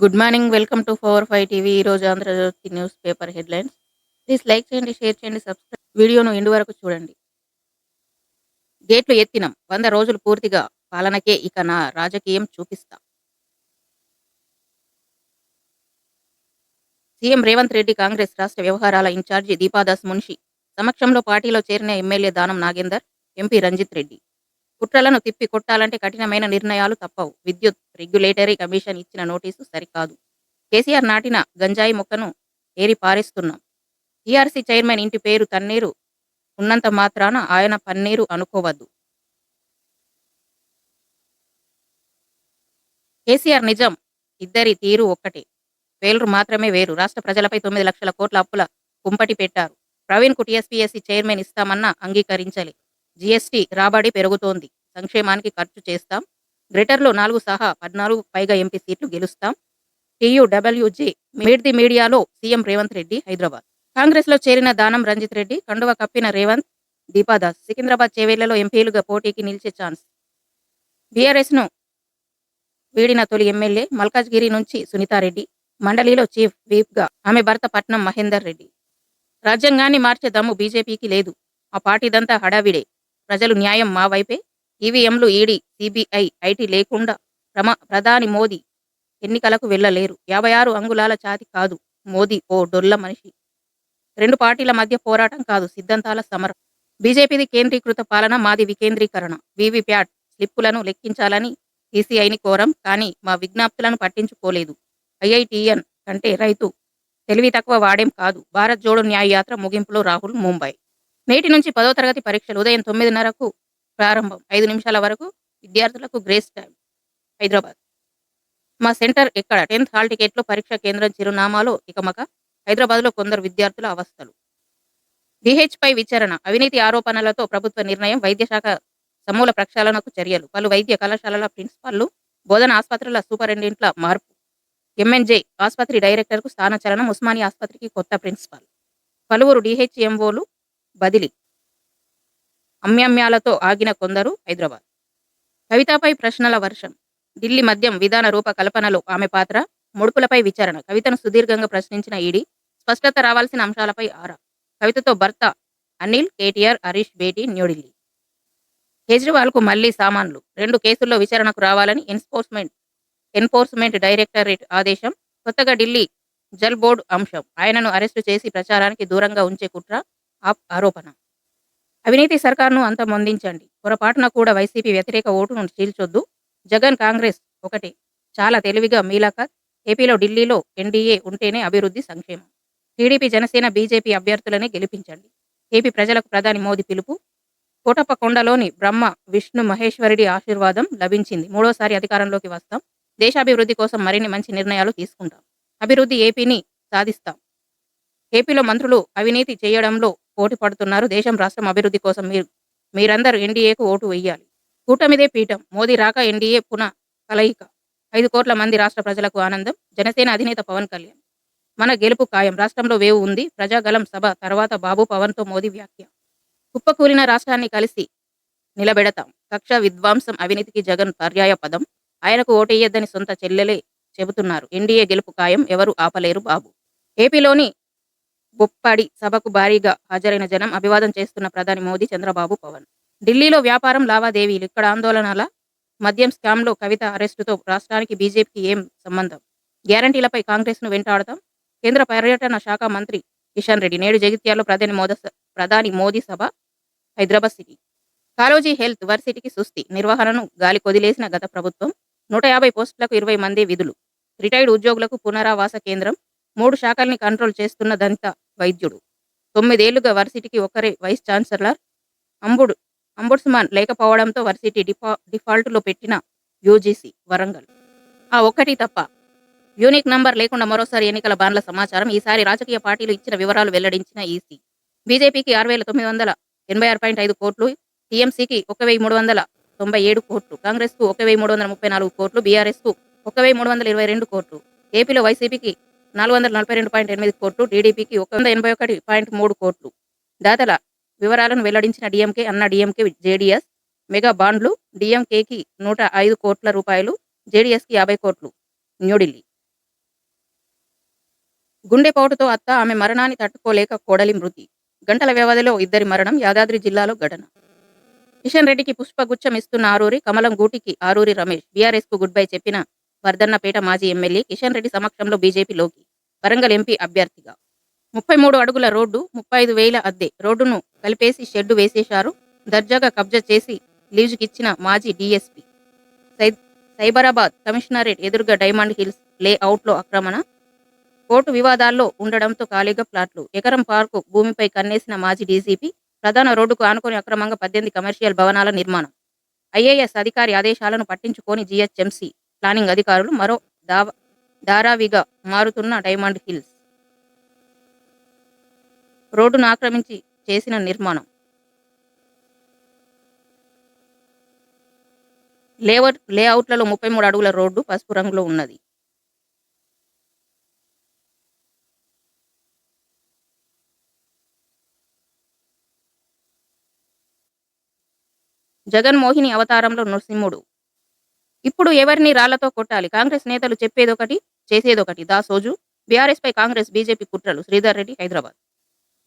Good morning welcome to four five TV. ఈరోజు Andhrajyothi news paper headlines please like చేయండి share చేయండి subscribe. వీడియోను end వరకు చూడండి. గేట్లు ఎత్తినం. వంద రోజులు పూర్తిగా పాలనకే ఇక నా రాజకీయం చూపిస్తా. సీఎం రేవంత్ రెడ్డి కాంగ్రెస్ రాష్ట్ర వ్యవహారాల ఇన్ఛార్జి దీపాదాస్ మున్షి సమక్షంలో పార్టీలో చేరిన ఎమ్మెల్యే దానం నాగేందర్ ఎంపీ రంజిత్ రెడ్డి. కుట్రలను తిప్పి కొట్టాలంటే కఠినమైన నిర్ణయాలు తప్పవు. విద్యుత్ రెగ్యులేటరీ కమిషన్ ఇచ్చిన నోటీసు సరికాదు. కేసీఆర్ నాటిన గంజాయి మొక్కను ఏరి పారేస్తున్నాం. టీఆర్సీ చైర్మన్ ఇంటి పేరు తన్నీరు ఉన్నంత మాత్రాన ఆయన పన్నీరు అనుకోవద్దు. కేసీఆర్ నిజం ఇద్దరి తీరు ఒక్కటే. పేర్లు మాత్రమే వేరు. రాష్ట్ర ప్రజలపై తొమ్మిది లక్షల కోట్ల అప్పుల కుంపటి పెట్టారు. ప్రవీణ్కు టీఎస్పీఎస్సీ చైర్మన్ ఇస్తామన్నా అంగీకరించలే. జీఎస్టీ రాబడి పెరుగుతోంది. సంక్షేమానికి ఖర్చు చేస్తాం. గ్రేటర్లో నాలుగు సహా పద్నాలుగు పైగా ఎంపీ సీట్లు గెలుస్తాం. టీయూడబ్ల్యూజే మీట్ ది మీడియాలో సీఎం రేవంత్ రెడ్డి హైదరాబాద్. కాంగ్రెస్లో చేరిన దానం రంజిత్ రెడ్డి కండువ కప్పిన రేవంత్ దీపాదాస్ సికింద్రాబాద్ చేవేళ్ళలో ఎంపీలుగా పోటీకి నిలిచే ఛాన్స్. బీఆర్ఎస్ను వీడిన తొలి ఎమ్మెల్యే మల్కాజ్గిరి నుంచి సునీతారెడ్డి మండలిలో చీఫ్ వీప్గా ఆమె భర్త పట్నం మహేందర్ రెడ్డి. రాజ్యాంగాన్ని మార్చే దమ్ము బీజేపీకి లేదు. ఆ పార్టీదంతా హడావిడే. ప్రజలు న్యాయం మా వైపే. ఈవీఎంలు ఈడీ సిబిఐ ఐటీ లేకుండా ప్రమ ప్రధాని మోదీ ఎన్నికలకు వెళ్ళలేరు. యాభై ఆరు అంగుళాల ఛాతి కాదు మోదీ ఓ డొల్ల మనిషి. రెండు పార్టీల మధ్య పోరాటం కాదు సిద్ధాంతాల సమరం. బీజేపీది కేంద్రీకృత పాలన మాది వికేంద్రీకరణ. వీవీప్యాట్ స్లిప్పులను లెక్కించాలని ఈసీఐని కోరం కానీ మా విజ్ఞప్తులను పట్టించుకోలేదు. ఐఐటిఎన్ కంటే రైతు తెలివి తక్కువ వాడేం కాదు. భారత్ జోడో న్యాయ యాత్ర ముగింపులో రాహుల్ ముంబై నేటి నుంచి పదో తరగతి పరీక్షలు ఉదయం తొమ్మిదిన్నరకు ప్రారంభం ఐదు నిమిషాల వరకు విద్యార్థులకు గ్రేస్ టైం హైదరాబాద్. మా సెంటర్ ఎక్కడ? టెన్త్ హాల్ టికెట్లో పరీక్ష కేంద్రం చిరునామాలో ఇకమక హైదరాబాద్లో కొందరు విద్యార్థుల అవస్థలు. డిహెచ్పై విచారణ అవినీతి ఆరోపణలతో ప్రభుత్వ నిర్ణయం వైద్యశాఖ సమూల ప్రక్షాళనకు చర్యలు. పలు వైద్య కళాశాలల ప్రిన్సిపాల్లు బోధన ఆసుపత్రుల సూపరింటెండెంట్ల మార్పు. ఎంఎన్జే ఆసుపత్రి డైరెక్టర్కు స్థానచలనం ఉస్మానియా ఆసుపత్రికి కొత్త ప్రిన్సిపాల్. పలువురు డిహెచ్ఎంఓలు బదిలీ. అమ్యమ్యాలతో ఆగిన కొందరు హైదరాబాద్. కవితపై ప్రశ్నల వర్షం. ఢిల్లీ మద్యం విధాన రూపకల్పనలో ఆమె పాత్ర ముడుపులపై విచారణ. కవితను సుదీర్ఘంగా ప్రశ్నించిన ఈడీ స్పష్టత రావాల్సిన అంశాలపై ఆరా. కవితతో భర్త అనిల్ కేటీఆర్ హరీష్ భేటీ న్యూఢిల్లీ. కేజ్రీవాల్కు మళ్ళీ సామాన్లు. రెండు కేసుల్లో విచారణకు రావాలని ఎన్ఫోర్స్మెంట్ ఎన్ఫోర్స్మెంట్ డైరెక్టరేట్ ఆదేశం. కొత్తగా ఢిల్లీ జల్ బోర్డు అంశం. ఆయనను అరెస్టు చేసి ప్రచారానికి దూరంగా ఉంచే కుట్ర ఆప్ ఆరోపణ. అవినీతి సర్కార్ను అంతమొందించండి పొరపాటున కూడా వైసీపీ వ్యతిరేక ఓటును చీల్చొద్దు. జగన్ కాంగ్రెస్ ఒకటి. చాలా తెలివిగా మీలాక ఏపీలో ఢిల్లీలో ఎన్డీఏ ఉంటేనే అభివృద్ధి సంక్షేమం. టీడీపీ జనసేన బీజేపీ అభ్యర్థులనే గెలిపించండి. ఏపీ ప్రజలకు ప్రధాని మోదీ పిలుపు? కోటప్పకొండలోని బ్రహ్మ విష్ణు మహేశ్వరుడి ఆశీర్వాదం లభించింది. మూడోసారి అధికారంలోకి వస్తాం. దేశాభివృద్ధి కోసం మరిన్ని మంచి నిర్ణయాలు తీసుకుంటాం. అభివృద్ధి ఏపీని సాధిస్తాం. ఏపీలో మంత్రులు అవినీతి చేయడంలో పోటీ పడుతున్నారు. దేశం రాష్ట్రం అభివృద్ధి కోసం మీరు మీరందరూ ఎన్డీఏకు ఓటు వేయాలి కూటమిదే పీఠం. మోదీ రాక ఎన్డీఏ పునః కలయిక. ఐదు కోట్ల మంది రాష్ట్ర ప్రజలకు ఆనందం. జనసేన అధినేత పవన్ కళ్యాణ్. మన గెలుపు ఖాయం. రాష్ట్రంలో వేవు ఉంది. ప్రజాగలం సభ తర్వాత బాబు పవన్తో మోదీ వ్యాఖ్య. కుప్పకూలిన రాష్ట్రాన్ని కలిసి నిలబెడతాం. కక్ష విధ్వంసం అవినీతికి జగన్ పర్యాయ పదం. ఆయనకు ఓటేయొద్దని సొంత చెల్లెలే చెబుతున్నారు. ఎన్డీఏ గెలుపు ఖాయం. ఎవరు ఆపలేరు బాబు. ఏపీలోని బొప్పాడి సభకు భారీగా హాజరైన జనం అభివాదం చేస్తున్న ప్రధాని మోదీ చంద్రబాబు పవన్. ఢిల్లీలో వ్యాపారం లావాదేవీలు ఇక్కడ ఆందోళనల మద్యం స్కామ్లో కవిత అరెస్టుతో రాష్ట్రానికి బీజేపీకి ఏం సంబంధం? గ్యారంటీలపై కాంగ్రెస్ను వెంటాడతాం. కేంద్ర పర్యటన శాఖ మంత్రి కిషన్ రెడ్డి నేడు జగిత్యాల్లో ప్రధాని మోద ప్రధాని మోదీ సభ హైదరాబాద్ సిటీ. కాలోజీ హెల్త్ వర్సిటీకి సుస్థి నిర్వహణను గాలి కొదిలేసిన గత ప్రభుత్వం నూట యాభై పోస్టులకు ఇరవై మంది విధులు. రిటైర్డ్ ఉద్యోగులకు పునరావాస కేంద్రం మూడు శాఖల్ని కంట్రోల్ చేస్తున్న దంత వైద్యుడు. తొమ్మిదేళ్ళుగా వర్సిటీకి ఒకరే వైస్ ఛాన్సలర్. అంబుడు అంబుడ్స్మాన్ లేకపోవడంతో వర్సిటీ డిఫా డిఫాల్ట్లో పెట్టిన యూజీసీ వరంగల్. ఆ ఒక్కటి తప్ప యూనిక్ నంబర్ లేకుండా మరోసారి ఎన్నికల బాండ్ల సమాచారం ఈసారి రాజకీయ పార్టీలు ఇచ్చిన వివరాలు వెల్లడించిన ఈసీ. బీజేపీకి ఆరు వేల తొమ్మిది వందల ఎనభై ఆరు పాయింట్ ఐదు కోట్లు టీఎంసీకి ఒక వెయ్యి మూడు వందల తొంభై ఏడు కోట్లు కాంగ్రెస్కు ఒక వెయ్యి మూడు వందల ముప్పై నాలుగు కోట్లు బీఆర్ఎస్కు ఒక వెయ్యి మూడు వందల ఇరవై రెండు కోట్లు ఏపీలో వైసీపీకి నాలుగు వందల నలభై రెండు పాయింట్ ఎనిమిది కోట్లు టీడీపీకి ఒక వంద ఎనభై ఒకటి పాయింట్ మూడు కోట్లు. దాతల వివరాలను వెల్లడించిన డిఎంకే అన్న డిఎంకే జేడీఎస్ మెగా బాండ్లు డిఎంకేకి నూట ఐదు కోట్ల రూపాయలు జేడీఎస్కి యాభై కోట్లు. న్యూఢిల్లీ. గుండెపోటుతో అత్త ఆమె మరణాన్ని తట్టుకోలేక కోడలి మృతి. గంటల వ్యవధిలో ఇద్దరి మరణం యాదాద్రి జిల్లాలో ఘటన. కిషన్ రెడ్డికి పుష్పగుచ్చం ఇస్తున్న ఆరూరి కమలం గూటికి ఆరూరి రమేష్. బీఆర్ఎస్కు గుడ్ బై చెప్పిన వర్ధన్నపేట మాజీ ఎమ్మెల్యే కిషన్ రెడ్డి సమక్షంలో బీజేపీలోకి వరంగల్ ఎంపీ అభ్యర్థిగా. ముప్పై మూడు అడుగుల రోడ్డు ముప్పై ఐదు వేల అద్దె రోడ్డును కలిపేసి షెడ్డు వేసేశారు. దర్జాగా కబ్జా చేసి లీజుకిచ్చిన మాజీ డీఎస్పీ. సై- సైబరాబాద్ కమిషనరేట్ ఎదురుగా డైమండ్ హిల్స్ లేఅవుట్లో ఆక్రమణ. కోర్టు వివాదాల్లో ఉండడంతో ఖాళీగా ప్లాట్లు. ఎకరం పార్కు భూమిపై కన్నేసిన మాజీ డీజీపీ ప్రధాన రోడ్డుకు ఆనుకొని అక్రమంగా పద్దెనిమిది కమర్షియల్ భవనాల నిర్మాణం. ఐఏఎస్ అధికారి ఆదేశాలను పట్టించుకొని జీహెచ్ఎంసీ ప్లానింగ్ అధికారులు మరో దావా ధారావిగా మారుతున్న డైమండ్ హిల్స్. రోడ్డును ఆక్రమించి చేసిన నిర్మాణం. లేఅవుట్ లేఅవుట్లలో ముప్పై మూడు అడుగుల రోడ్డు పసుపు రంగులో ఉన్నది. జగన్మోహిని అవతారంలో నృసింహుడు. ఇప్పుడు ఎవరిని రాళ్ళతో కొట్టాలి? కాంగ్రెస్ నేతలు చెప్పేదొకటి చేసేదొకటి. దాసోజు బీఆర్ఎస్ పై కాంగ్రెస్ బీజేపీ కుట్రలు. శ్రీధర్ రెడ్డి హైదరాబాద్.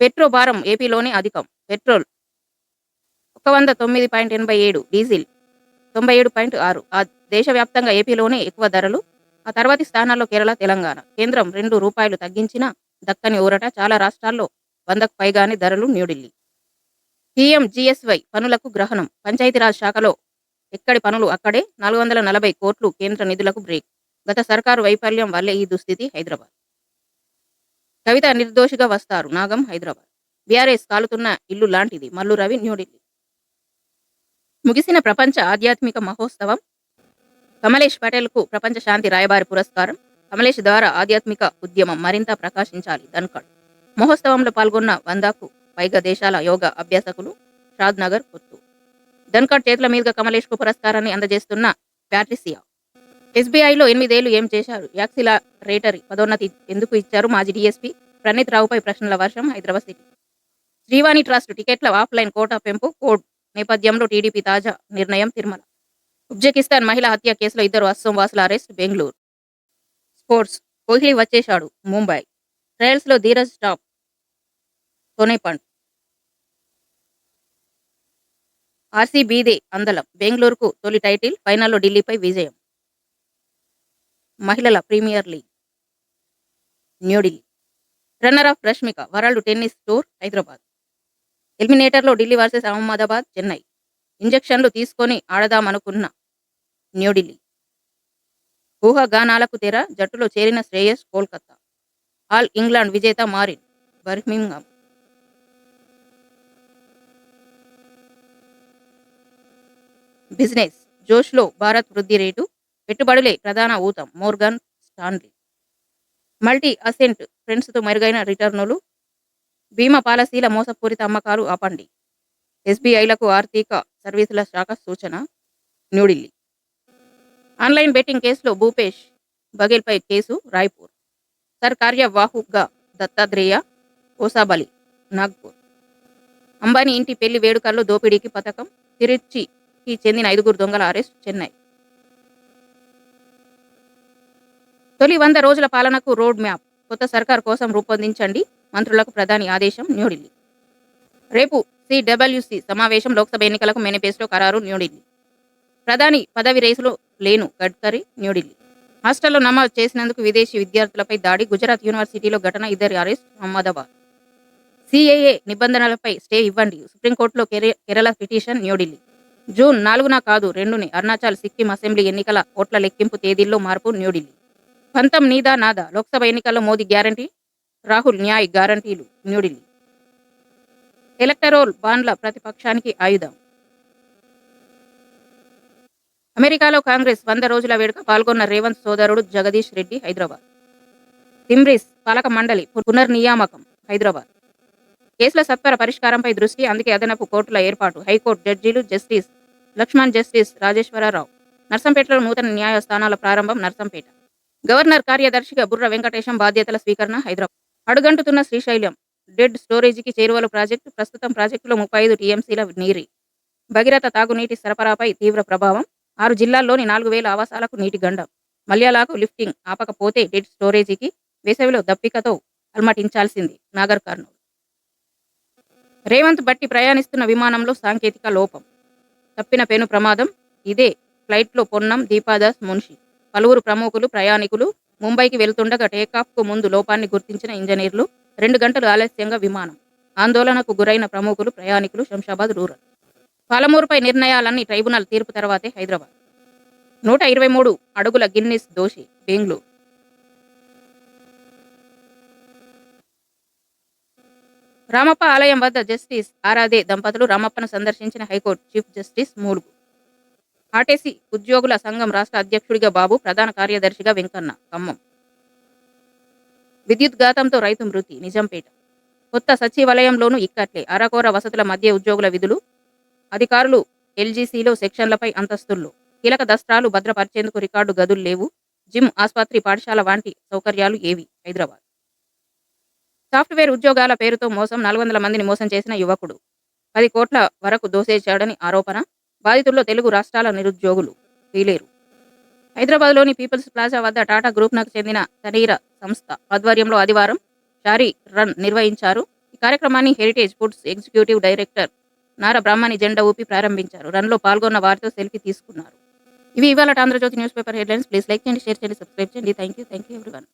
పెట్రో భారం ఏపీలోనే అధికం. పెట్రోల్ ఒక వంద తొమ్మిది పాయింట్ ఎనభై ఏడు డీజిల్ తొంభై ఏడు పాయింట్ ఆరు. ఆ దేశవ్యాప్తంగా ఏపీలోనే ఎక్కువ ధరలు. ఆ తర్వాతి స్థానాల్లో కేరళ తెలంగాణ. కేంద్రం రెండు రూపాయలు తగ్గించిన దక్కని ఊరట చాలా రాష్ట్రాల్లో వందకు పైగానే ధరలు న్యూఢిల్లీ. పీఎం జీఎస్వై పనులకు గ్రహణం. పంచాయతీరాజ్ శాఖలో ఎక్కడి పనులు అక్కడే? నాలుగు వందల నలభై కోట్లు కేంద్ర నిధులకు బ్రేక్. గత సర్కారు వైఫల్యం వల్లే ఈ దుస్థితి హైదరాబాద్. కవిత నిర్దోషిగా వస్తారు నాగం హైదరాబాద్. బీఆర్ఎస్ కాలుతున్న ఇల్లు లాంటిది. మల్లు రవి న్యూఢిల్లీ. ముగిసిన ప్రపంచ ఆధ్యాత్మిక మహోత్సవం. కమలేష్ పటేల్కు ప్రపంచ శాంతి రాయబారి పురస్కారం. కమలేష్ ద్వారా ఆధ్యాత్మిక ఉద్యమం మరింత ప్రకాశించాలి ధన్కడ్. మహోత్సవంలో పాల్గొన్న వందకు పైగా దేశాల యోగా అభ్యాసకులు షాద్ నగర్ కొత్తు ధన్కడ్ చేతుల మీదుగా కమలేష్కు పురస్కారాన్ని అందజేస్తున్న ప్యాట్రిసియా. ఎస్బీఐలో ఎనిమిదేళ్ళు ఏం చేశారు? యాక్సిలా రేటరీ పదోన్నతి ఎందుకు ఇచ్చారు మాజీ డీఎస్పీ? ప్రణీత్ రావుపై ప్రశ్నల వర్షం హైదరాబాద్ సిటీ. శ్రీవాణి ట్రస్ట్ టికెట్ల ఆఫ్లైన్ కోటా పెంపు కోడ్ నేపథ్యంలో టీడీపీ తాజా నిర్ణయం తిరుమల. ఉజ్బెకిస్తాన్ మహిళ హత్య కేసులో ఇద్దరు అస్సోం వాసుల అరెస్ట్ బెంగళూరు. స్పోర్ట్స్ కోహ్లీ వచ్చేశాడు ముంబై. ట్రయల్స్లో ధీరజ్ టాప్ సోనేపండ్ ఆర్సీబీదే అందలం. బెంగళూరుకు తొలి టైటిల్ ఫైనల్లో ఢిల్లీపై విజయం. మహిళల premier league New Delhi. Runner up Rashmika world tennis tour Hyderabad. ఎలిమినేటర్లో Delhi versus Ahmedabad Chennai. ఇంజెక్షన్లు తీసుకొని ఆడదామనుకున్న న్యూఢిల్లీ. ఊహగానాలకు తెర జట్టులో చేరిన శ్రేయస్ కోల్కతా. ఆల్ ఇంగ్లాండ్ విజేత మారిన్ బర్మింగ్హామ్. బిజినెస్ జోష్లో భారత్ వృద్ధి రేటు పెట్టుబడులే ప్రధాన ఊతం. Morgan Stanley. మల్టీ అసెంట్ ఫ్రెండ్స్తో మెరుగైన రిటర్నులు. బీమా పాలసీల మోసపూరిత అమ్మకాలు ఆపండి. ఎస్బీఐలకు ఆర్థిక సర్వీసుల శాఖ సూచన న్యూఢిల్లీ. ఆన్లైన్ బెట్టింగ్ కేసులో భూపేష్ బఘేల్పై కేసు రాయ్పూర్. సర్ కార్యవాహుగా దత్తాత్రేయ ఓసాబలి నాగ్పూర్. అంబానీ ఇంటి పెళ్ళి వేడుకల్లో దోపిడీకి పథకం తిరుచికి చెందిన ఐదుగురు దొంగల అరెస్ట్ చెన్నై. తొలి వంద రోజుల పాలనకు రోడ్ మ్యాప్. కొత్త సర్కార్ కోసం రూపొందించండి. మంత్రులకు ప్రధాని ఆదేశం న్యూఢిల్లీ. రేపు సిడబ్ల్యూసి సమావేశం లోక్సభ ఎన్నికలకు మేనిఫెస్టో ఖరారు న్యూఢిల్లీ. ప్రధాని పదవి రేసులో లేను గడ్కరీ న్యూఢిల్లీ. హాస్టల్లో నమోదు చేసినందుకు విదేశీ విద్యార్థులపై దాడి గుజరాత్ యూనివర్సిటీలో ఘటన ఇద్దరి అరెస్ట్ అహ్మదాబాద్. సిఏఏ నిబంధనలపై స్టే ఇవ్వండి. సుప్రీంకోర్టులో కేరళ పిటిషన్ న్యూఢిల్లీ. జూన్ నాలుగున కాదు రెండుని. అరుణాచల్ సిక్కిం అసెంబ్లీ ఎన్నికల ఓట్ల లెక్కింపు తేదీల్లో మార్పు న్యూఢిల్లీ. పంతం నీదా నాదా? లోక్సభ ఎన్నికల్లో మోదీ గ్యారంటీ? రాహుల్ న్యాయ్ గ్యారంటీలు న్యూఢిల్లీ. ఎలక్టరోల్ బాండ్ల ప్రతిపక్షానికి ఆయుధం. అమెరికాలో కాంగ్రెస్ వంద రోజుల వేడుక పాల్గొన్న రేవంత్ సోదరుడు జగదీష్ రెడ్డి హైదరాబాద్. తిమ్రిస్ పాలక మండలి పునర్నియామకం హైదరాబాద్. కేసుల సత్వర పరిష్కారంపై దృష్టి అందుకే అదనపు కోర్టుల ఏర్పాటు. హైకోర్టు జడ్జీలు జస్టిస్ లక్ష్మణ్ జస్టిస్ రాజేశ్వరరావు. నర్సంపేటలో నూతన న్యాయస్థానాల ప్రారంభం నర్సంపేట. గవర్నర్ కార్యదర్శిగా బుర్ర వెంకటేశం బాధ్యతల స్వీకరణ హైదరాబాద్. అడుగంటుతున్న శ్రీశైలం డెడ్ స్టోరేజీకి చేరువల ప్రాజెక్టు ప్రస్తుతం ప్రాజెక్టులో ముప్పై ఐదు టీఎంసీల నీరి. భగీరథ తాగునీటి సరఫరాపై తీవ్ర ప్రభావం. ఆరు జిల్లాల్లోని నాలుగు వేల ఆవాసాలకు నీటి గండం. మల్యాలకు లిఫ్టింగ్ ఆపకపోతే డెడ్ స్టోరేజీకి వేసవిలో దప్పికతో అల్మటించాల్సింది నాగర్ కర్నూలు. రేవంత్ బట్టి ప్రయాణిస్తున్న విమానంలో సాంకేతిక లోపం. తప్పిన పెను ప్రమాదం. ఇదే ఫ్లైట్లో పొన్నం దీపాదాస్ మున్షి. పలువురు ప్రముఖులు ప్రయాణికులు ముంబైకి వెళ్తుండగా టేకాఫ్కు ముందు లోపాన్ని గుర్తించిన ఇంజనీర్లు రెండు గంటలు ఆలస్యంగా విమానం ఆందోళనకు గురైన ప్రముఖులు ప్రయాణికులు శంషాబాద్ రూరల్. పాలమూరుపై నిర్ణయాలన్నీ ట్రైబునల్ తీర్పు తర్వాతే హైదరాబాద్. నూట ఇరవై మూడు అడుగుల గిన్నిస్ దోషి బెంగళూరు. రామప్ప ఆలయం వద్ద జస్టిస్ ఆరాధే దంపతులు రామప్పను సందర్శించిన high court chief justice Mulugu. RTC ఉద్యోగుల సంఘం రాష్ట్ర అధ్యక్షుడిగా బాబు ప్రధాన కార్యదర్శిగా వెంకన్న. ఖమ్మం. విద్యుత్ ఘాతంతో రైతు మృతి నిజంపేట. కొత్త సచివాలయంలోనూ ఇక్కట్లే. అరకోర వసతుల మధ్య ఉద్యోగుల విధులు. అధికారులు ఎల్జీసీలో సెక్షన్లపై అంతస్తుల్లో కీలక దస్త్రాలు భద్రపరిచేందుకు రికార్డు గదులు లేవు. జిమ్ ఆసుపత్రి పాఠశాల వంటి సౌకర్యాలు ఏవి? హైదరాబాద్. సాఫ్ట్వేర్ ఉద్యోగాల పేరుతో మోసం నాలుగు వందల మందిని మోసం చేసిన యువకుడు. పది కోట్ల వరకు దోసేశాడని ఆరోపణ. బాధితుల్లో తెలుగు రాష్ట్రాల నిరుద్యోగులు వీలేరు. హైదరాబాద్లోని పీపుల్స్ ప్లాజా వద్ద టాటా గ్రూప్నకు చెందిన శరీర సంస్థ ఆధ్వర్యంలో ఆదివారం షారీ రన్ నిర్వహించారు. ఈ కార్యక్రమాన్ని heritage foods executive director Nara Brahmani జెండా ఊపి ప్రారంభించారు. రన్లో పాల్గొన్న వారితో సెల్ఫీ తీసుకున్నారు. ఇవి ఇవాళ Andhrajyothi news paper headlines. Please like చేయండి షేర్ చేయండి సబ్స్క్రైబ్ చేయండి. Thank you thank you everyone.